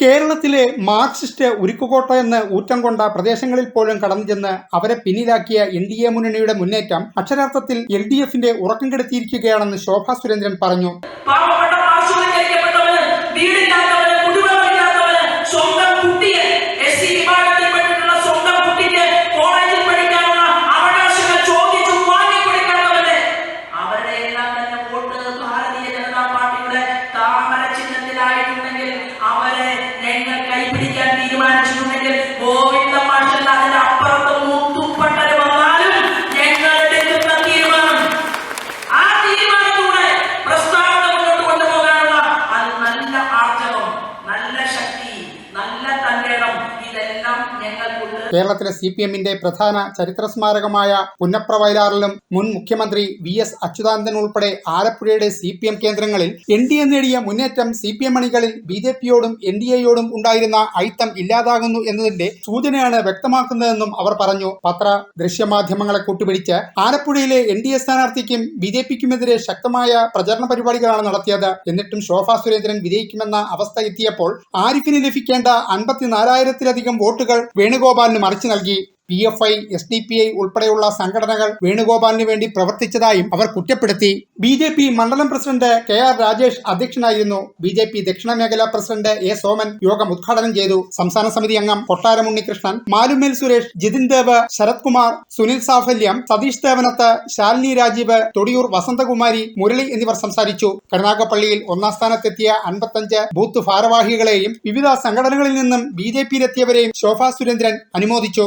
കേരളത്തിലെ മാർക്സിസ്റ്റ് ഉരുക്കുകോട്ട എന്ന് ഊറ്റം കൊണ്ട പ്രദേശങ്ങളിൽ പോലും കടന്നു ചെന്ന് അവരെ പിന്നിലാക്കിയ എൻ ഡി എ മുന്നണിയുടെ മുന്നേറ്റം അക്ഷരാർത്ഥത്തിൽ എൽ ഡി എഫിന്റെ ഉറക്കം കെടുത്തിയിരിക്കുകയാണെന്ന് ശോഭാ സുരേന്ദ്രൻ പറഞ്ഞു. കേരളത്തിലെ സി പി എമ്മിന്റെ പ്രധാന ചരിത്ര സ്മാരകമായ പുന്നപ്ര വയലാറിലും മുൻ മുഖ്യമന്ത്രി വി എസ് അച്യുതാനന്ദൻ ഉൾപ്പെടെ ആലപ്പുഴയുടെ സി പി എം കേന്ദ്രങ്ങളിൽ എൻ ഡി എ നേടിയ മുന്നേറ്റം സി പി എം അണികളിൽ ബി ജെ പിയോടും എൻ ഡി എയോടും ഉണ്ടായിരുന്ന ഐത്തം ഇല്ലാതാകുന്നു എന്നതിന്റെ സൂചനയാണ് വ്യക്തമാക്കുന്നതെന്നും അവർ പറഞ്ഞു. പത്ര ദൃശ്യമാധ്യമങ്ങളെ കൂട്ടുപിടിച്ച് ആലപ്പുഴയിലെ എൻ ഡി എ സ്ഥാനാർത്ഥിക്കും ബി ജെ പിക്കുമെതിരെ ശക്തമായ പ്രചരണ പരിപാടികളാണ് നടത്തിയത്. എന്നിട്ടും ശോഭാ സുരേന്ദ്രൻ വിജയിക്കുമെന്ന അവസ്ഥ എത്തിയപ്പോൾ ആരിഫിന് ലഭിക്കേണ്ട അൻപത്തിനാലായിരത്തിലധികം വോട്ടുകൾ വേണുഗോപാലിന് മറിച്ചു നൽകി P F I S D P I ഉൾപ്പെടെയുള്ള സംഘടനകൾ വേണുഗോപാലിന് വേണ്ടി പ്രവർത്തിച്ചതായും അവർ കുറ്റപ്പെടുത്തി. ബി ജെ പി മണ്ഡലം പ്രസിഡന്റ് കെ ആർ രാജേഷ് അധ്യക്ഷനായിരുന്നു. ബി ജെ പി ദക്ഷിണ മേഖലാ പ്രസിഡന്റ് എ സോമൻ യോഗം ഉദ്ഘാടനം ചെയ്തു. സംസ്ഥാന സമിതി അംഗം കൊട്ടാരം ഉണ്ണികൃഷ്ണൻ മാലുമേൽ സുരേഷ് ജിതിൻ ദേവ് ശരത് കുമാർ സുനിൽ സാഫല്യം സതീഷ് ദേവനത്ത് ശാലിനി രാജീവ് തൊടിയൂർ വസന്തകുമാരി മുരളി എന്നിവർ സംസാരിച്ചു. കരുനാഗപ്പള്ളിയിൽ ഒന്നാം സ്ഥാനത്തെത്തിയ അൻപത്തഞ്ച് ബൂത്ത് ഭാരവാഹികളെയും വിവിധ സംഘടനകളിൽ നിന്നും ബി ജെ പിയിലെത്തിയവരെയും ശോഭാ സുരേന്ദ്രൻ അനുമോദിച്ചു.